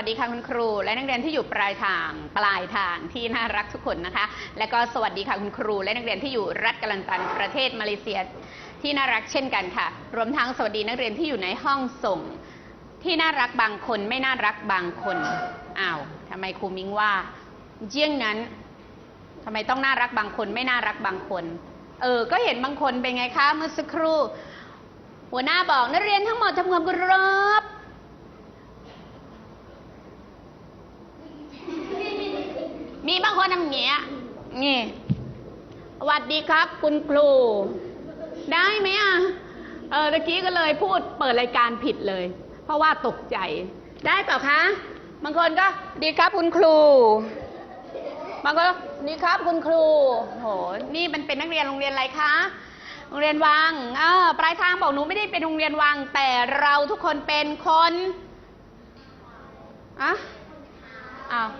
สวัสดีค่ะคุณครู และนักเรียนที่อยู่ปลายทางปลายทางที่น่ารักทุกคนนะคะ และก็สวัสดีค่ะคุณครู และนักเรียนที่อยู่รัฐกาลันตันประเทศมาเลเซียที่น่ารักเช่นกันค่ะ รวมทั้งสวัสดีนักเรียนที่อยู่ในห้องส่ง ที่น่ารักบางคนไม่น่ารักบางคนอ้าวทำไมครูมิ้งว่าเยี่ยงนั้นทำไมต้องน่ารักบางคนไม่น่ารักบางคน เออ ก็เห็นบางคนเป็นไงคะเมื่อสักครู่ หัวหน้าบอกนักเรียนทั้งหมดทำความเคารพมีบางคนทำอย่างเงี้ย นี่สวัสดีครับ คุณครู ได้ไหมอะ เออตะกี้ก็เลยพูดเปิดรายการผิดเลย เพราะว่าตกใจ ได้เปล่าคะ บางคนก็ ดีครับคุณครู บางคนก็ดีครับคุณครู โห นี่มันเป็นนักเรียนโรงเรียนอะไรคะ โรงเรียนวังเออปลายทางบอกหนูไม่ได้เป็นโรงเรียนวัง แต่เราทุกคนเป็นคนอะอ้าว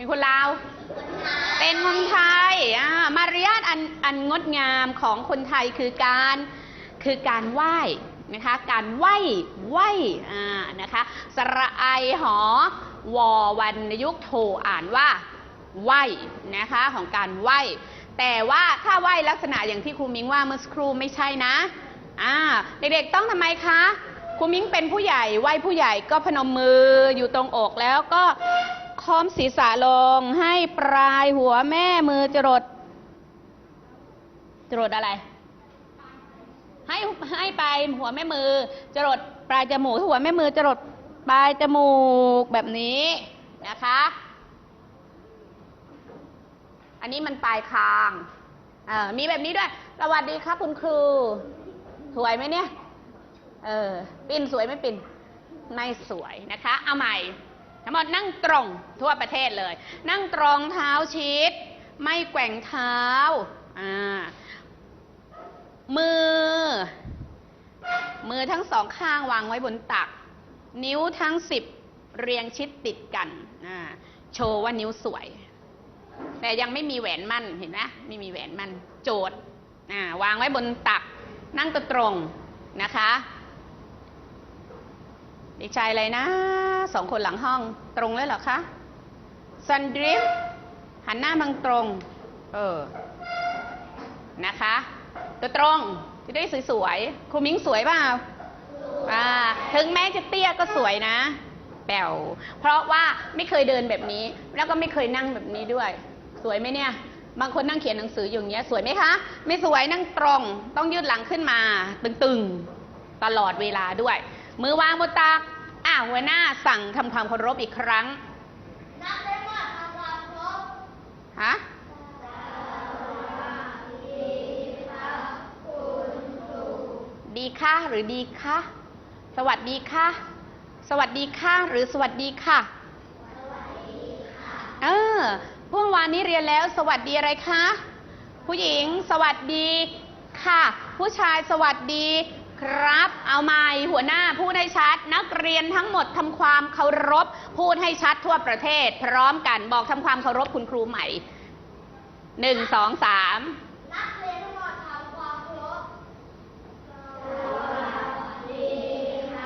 เป็นคนลาว เป็นคนไทยอ่ามารยาทอันอันงดงามของคนไทยคือการคือการไหว้นะคะการไหว้ไหว้อ่านะคะสระไอหอวอวันยุคโทอ่านว่าไหว้นะคะของการไหว้แต่ว่าถ้าไหว้ลักษณะอย่างที่ครูมิ้งว่าเมื่อสครูไม่ใช่นะอ่าเด็กๆต้องทำไมคะครูมิ้งเป็นผู้ใหญ่ไหว้ผู้ใหญ่ก็พนมมืออยู่ตรงอกแล้วก็ ค้อมศีรษะลง ให้ปลายหัวแม่มือจรด จรดอะไร ให้ให้ปลายหัวแม่มือ จรดปลายจมูกหัวแม่มือจรดปลายจมูกแบบนี้นะคะ อันนี้มันปลายคางเออมีแบบนี้ด้วย สวัสดีครับคุณครู สวยไหมเนี่ย เออ ปิ่นสวยไหมปิ่น ไม่สวยนะคะ เอาใหม่ ทั้งหมดนั่งตรงทั่วประเทศเลย นั่งตรงเท้าชิด ไม่แกว่งเท้าอ่ามือ มือทั้งสองข้างวางไว้บนตัก นิ้วทั้งสิบเรียงชิดติดกันอ่าโชว์ว่านิ้วสวย แต่ยังไม่มีแหวนมั่นเห็นไหมไม่มีแหวนมั่นโจทย์วางไว้บนตัก นั่งตัวตรงนะคะ เด็กชายอะไรนะสองคนหลังห้องตรงเลยเหรอคะซันดริฟหันหน้ามังตรง เออ นะคะ ตัวตรงจะได้สวยๆครูมิ้งสวยเปล่าอ่า ถึงแม้จะเตี้ยก็สวยนะแป๋วเพราะว่าไม่เคยเดินแบบนี้ แล้วก็ไม่เคยนั่งแบบนี้ด้วย สวยไหมเนี่ย บางคนนั่งเขียนหนังสืออยู่อย่างเงี้ย สวยไหมคะ ไม่สวยนั่งตรง ต้องยืดหลังขึ้นมา ตึงๆ ตลอดเวลาด้วย มือวางบนตักอ่าหัวหน้าสั่งทำความเคารพอีกครั้งนับได้ว่าทำความเคารบฮะดีค่ะหรือดีคะสวัสดีค่ะ สวัสดีค่ะหรือสวัสดีค่ะ เออเมื่อวานนี้เรียนแล้วสวัสดีอะไรคะ ผู้หญิงสวัสดีค่ะ ผู้ชายสวัสดี ครับ เอาไม้หัวหน้าพูดให้ชัด นักเรียนทั้งหมดทำความเคารพ พูดให้ชัดทั่วประเทศ พร้อมกันบอกทำความเคารพคุณครูใหม่หนึ่งสองสามนักเรียนทั้งหมดทำความเคารพ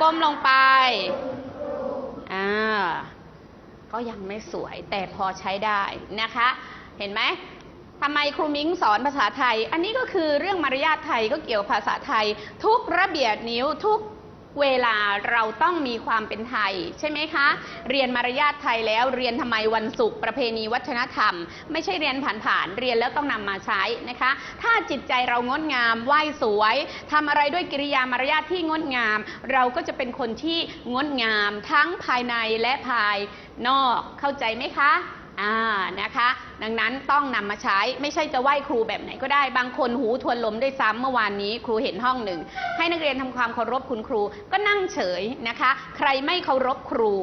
ก้มลงไปอ่าก็ยังไม่สวยแต่พอใช้ได้นะคะ เห็นไหม ทำไมครูมิ้งสอนภาษาไทย อันนี้ก็คือเรื่องมารยาทไทยก็เกี่ยวกับภาษาไทย ทุกระเบียบนิ้วทุกเวลาเราต้องมีความเป็นไทย ใช่ไหมคะ เรียนมารยาทไทยแล้วเรียนทำไมวันศุกร์ประเพณีวัฒนธรรม ไม่ใช่เรียนผ่านๆเรียนแล้วต้องนำมาใช้นะคะ ถ้าจิตใจเรางดงามไหวสวยทำอะไรด้วยกิริยามารยาทที่งดงาม เราก็จะเป็นคนที่งดงามทั้งภายในและภายนอกเข้าใจไหมคะ อ่านะคะ ดังนั้นต้องนำมาใช้ไม่ใช่จะไหว้ครูแบบไหนก็ได้ บางคนหูทวนลมได้วยซ้ำเมื่อวานนี้ครูเห็นห้องหนึ่ง ให้นักเรียนทำความเคารพคุณครูก็นั่งเฉยนะคะ ใครไม่เคารพครู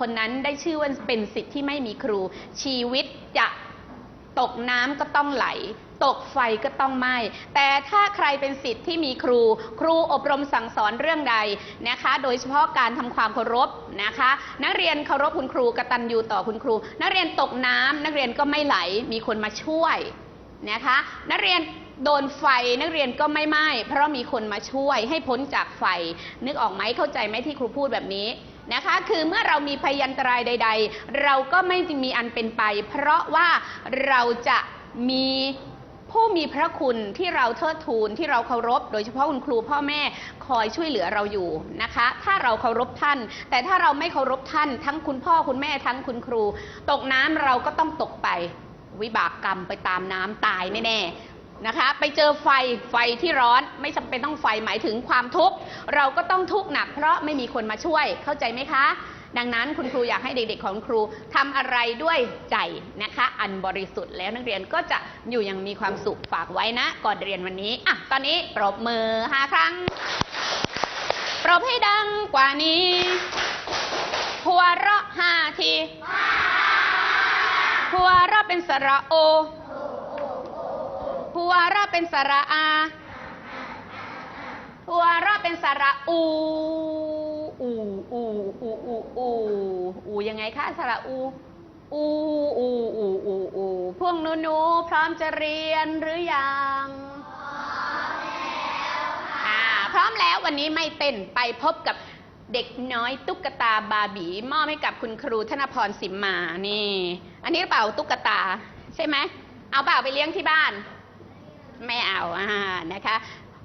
คนนั้นได้ชื่อว่าเป็นสิทธิ์ที่ไม่มีครู ชีวิตจะ ตกน้ำก็ต้องไหล ตกไฟก็ต้องไหม้แต่ถ้าใครเป็นสิทธิ์ที่มีครู ครูอบรมสั่งสอนเรื่องใดนะคะ โดยเฉพาะการทำความเคารพนะคะ นักเรียนเคารพคุณครูกระตัญญูต่อคุณครู นักเรียนตกน้ำนักเรียนก็ไม่ไหลมีคนมาช่วยนะคะ นักเรียนโดนไฟนักเรียนก็ไม่ไหม้เพราะมีคนมาช่วยให้พ้นจากไฟ นึกออกไหมเข้าใจไหมที่ครูพูดแบบนี้ นะคะ คือเมื่อเรามีพยันตรายใด ๆ เราก็ไม่มีอันเป็นไป เพราะว่าเราจะมีผู้มีพระคุณที่เราเทิดทูนที่เราเคารพ โดยเฉพาะคุณครูพ่อแม่คอยช่วยเหลือเราอยู่นะคะ ถ้าเราเคารพท่าน แต่ถ้าเราไม่เคารพท่าน ทั้งคุณพ่อคุณแม่ทั้งคุณครู ตกน้ำเราก็ต้องตกไปวิบากกรรมไปตามน้ำตายแน่ๆ นะคะ ไปเจอไฟไฟที่ร้อนไม่จำเป็นต้องไฟหมายถึงความทุกข์เราก็ต้องทุกข์หนักเพราะไม่มีคนมาช่วยเข้าใจไหมคะ ดังนั้นคุณครูอยากให้เด็กๆของครูทำอะไรด้วยใจนะคะ อันบริสุทธิ์แล้วนักเรียนก็จะอยู่อย่างมีความสุขฝากไว้นะ ก่อนเรียนวันนี้อะตอนนี้ปรบมือห้าครั้ง ปรบให้ดังกว่านี้หัวเราะห้าทีหัวเราะเป็นสระโอ วเระเป็นสระอาวเระเป็นสระอู อูอูอูอูอูอูยังไงคะสระอู อูอูอูอูอูพวกหนูหนูๆพร้อมจะเรียนหรือยังอ่าพร้อมแล้ววันนี้ไม่เต้นไปพบกับเด็กน้อยตุ๊กตาบาบีมอบให้กับคุณครูธนพรสิมมานี่ อันนี้เปล่าตุ๊กตา ใช่ไหมเอาเปล่าไปเลี้ยงที่บ้าน ไม่เอาอ่านะคะ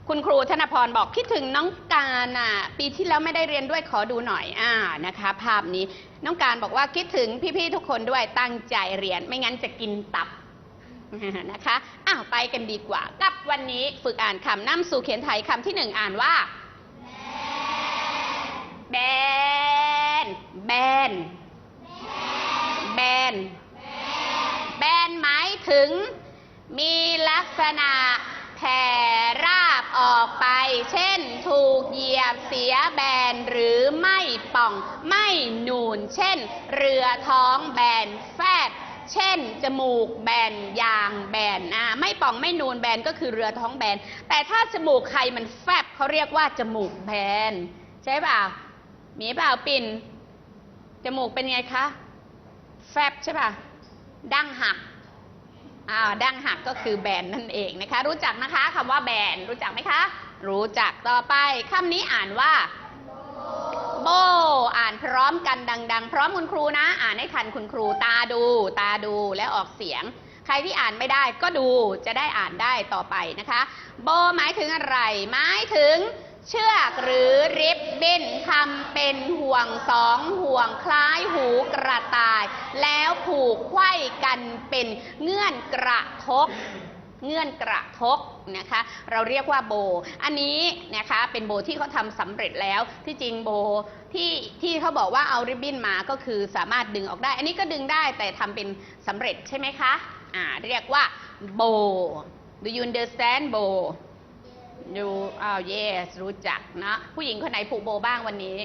คุณครูธนพรบอกคิดถึงน้องการอะปีที่แล้วไม่ได้เรียนด้วยขอดูหน่อยอ่านะคะ ภาพนี้น้องการบอกว่าคิดถึงพี่ๆทุกคนด้วยตั้งใจเรียน ไม่งั้นจะกินตับนะคะอ้าวไปกันดีกว่า กับวันนี้ฝึกอ่านคำนำสู่เขียนไทยคำที่หนึ่งอ่านว่าแบนแบนแบนแบนหมายถึง มี ษณะแผ่ราบออกไป เช่น ถูกเหยียบเสียแบนหรือไม่ป่องไม่นูน เช่น เรือท้องแบนแฟบเช่น จมูกแบนยางแบนอ่าไม่ป่องไม่นูนแบนก็คือเรือท้องแบน แต่ถ้าจมูกใครมันแฟบเขาเรียกว่าจมูกแบน ใช่เปล่ามีเปล่าปิ่นจมูกเป็นไงคะ แฟบใช่ป่ะดั้งหัก อ้าวดั้งหักก็คือแบนนั่นเองนะคะ รู้จักนะคะคำว่าแบนรู้จักไหมคะ รู้จักต่อไปคำนี้อ่านว่าโบอ่านพร้อมกันดัง ๆ พร้อมคุณครูนะ อ่านให้ทันคุณครูตาดู ตาดูและออกเสียง ใครที่อ่านไม่ได้ก็ดูจะได้อ่านได้ต่อไปนะคะ โบหมายถึงอะไร หมายถึง เชือกหรือริบบิ้นทำเป็นห่วงสองห่วงคล้ายหูกระต่าย แล้วผูกไขว้กันเป็นเงื่อนกระทกเงื่อนกระทกนะคะ เราเรียกว่าโบ อันนี้นะคะเป็นโบที่เขาทำสำเร็จแล้วที่จริงโบที่ที่เขาบอกว่าเอาริบบิ้นมาก็คือสามารถดึงออกได้ อันนี้ก็ดึงได้แต่ทำเป็นสำเร็จใช่ไหมคะอ่าเรียกว่าโบ Do you understand โบ ดูอ้าว yes รู้จักนะ ผู้หญิงคนไหนผูกโบบ้างวันนี้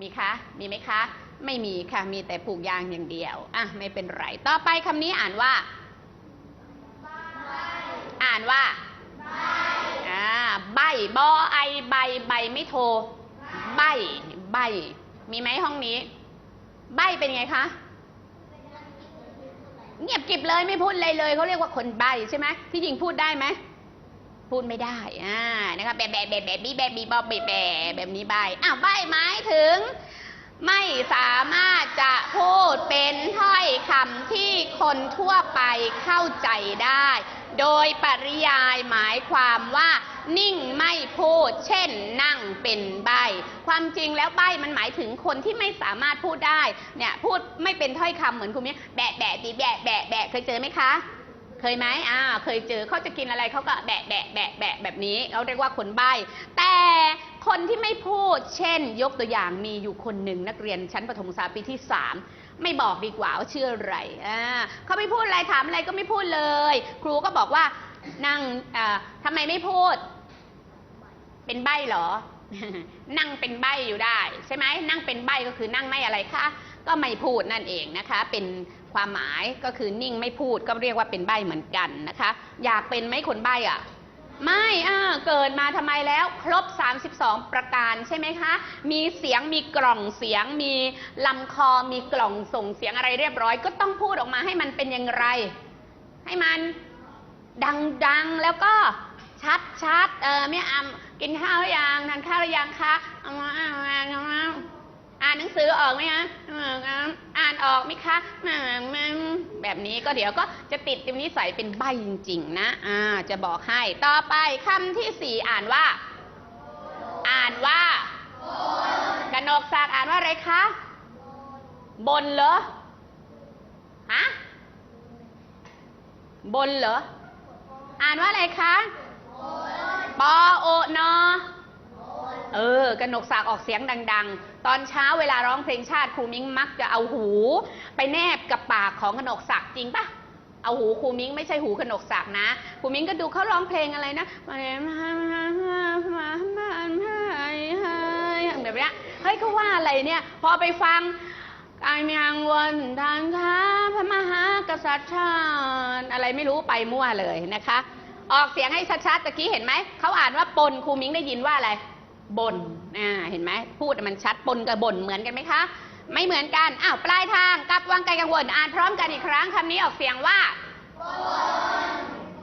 มีคะ มีไหมคะ ไม่มีค่ะ มีแต่ผูกยางอย่างเดียว อะ ไม่เป็นไร ต่อไปคำนี้อ่านว่า อ่านว่า อ่า ใบบอไอใบใบไม่โทรใบ ใบ มีไหมห้องนี้ ใบเป็นไงคะเงียบกริบเลยไม่พูดอะไรเลยเขาเรียกว่าคนใบใช่ไหมที่จริงพูดได้ไหม พูดไม่ได้ อ่า นะคะ แบบแบบแบบแบบบี้แบบบี้บอบแบบแบบแบบนี้ใบอ้าวใบหมายถึง ไม่สามารถจะพูดเป็นถ้อยคำที่คนทั่วไปเข้าใจได้ โดยปริยายหมายความว่านิ่งไม่พูด เช่น นั่งเป็นใบ ความจริงแล้วใบมันหมายถึงคนที่ไม่สามารถพูดได้ เนี่ยพูดไม่เป็นถ้อยคำเหมือนคุณเนี่ยแบะแบะบีแบะแบะแบะเคยเจอไหมคะ เคยไหมอ่า เคยเจอเขาจะกินอะไรเขาก็แบะแบะแบะแบะแบบนี้เขาเรียกว่าคนใบ้แต่คนที่ไม่พูด เช่น ยกตัวอย่างมีอยู่คนหนึ่งนักเรียนชั้นประถมศึกษาปีที่สามไม่บอกดีกว่าว่าชื่ออะไรอ่าเขาไม่พูดอะไรถามอะไรก็ไม่พูดเลย ครูก็บอกว่านั่งอ่าทำไมไม่พูด เป็นใบ้เหรอ นั่งเป็นใบ้อยู่ได้ ใช่ไหมนั่งเป็นใบ้ก็คือนั่งไม่อะไรคะก็ไม่พูดนั่นเองนะคะ เป็น ความหมายก็คือนิ่งไม่พูดก็เรียกว่าเป็นใบ้เหมือนกันนะคะ อยากเป็นไหมคนใบ้อะไม่อ่าเกิดมาทำไมแล้ว ครบ 32 ประการใช่ไหมคะ มีเสียงมีกล่องเสียง มีลำคอมีกล่องส่งเสียงอะไรเรียบร้อย ก็ต้องพูดออกมาให้มันเป็นอย่างไร ให้มันดังๆแล้วก็ชัดๆเออแม่อำกินข้าวหรือยังทานข้าวหรือยังคะ อ่านหนังสือออกไหมคะอ่านออกไหมคะแบบนี้ก็เดี๋ยวก็จะติดติมนิสัยเป็นใบจริง ๆ นะอ่าจะบอกให้ต่อไปคำที่สี่อ่านว่า อ่านว่ากนกศักดิ์อ่านว่าอะไรคะบนเหรอฮะบนเหรออ่านว่าอะไรคะปอโอนอ เออกนกศักดิ์ออกเสียงดัง ๆ ตอนเช้าเวลาร้องเพลงชาติครูมิ้งมักจะเอาหู ไปแนบกับปากของกนกศักดิ์จริงปะเอาหูครูมิ้งไม่ใช่หูกนกศักดิ์นะครูมิ้งก็ดูเขาร้องเพลงอะไรนะแบบเนี้ยเฮ้ยเขาว่าอะไรเนี่ย พอไปฟังกายมียงวนทางท้าพระมหากษัตริย์ชาติอะไรไม่รู้ไปมั่วเลยนะคะ ออกเสียงให้ชัดๆตะกี้เห็นไหม เขาอ่านว่าปนครูมิ้งได้ยินว่าอะไร บนอ่าเห็นไหมพูดมันชัดปนกับบนเหมือนกันไหมคะ ไม่เหมือนกันอ้าวปลายทางกับวางไกลกังวล อ่านพร้อมกันอีกครั้งคำนี้ออกเสียงว่าบ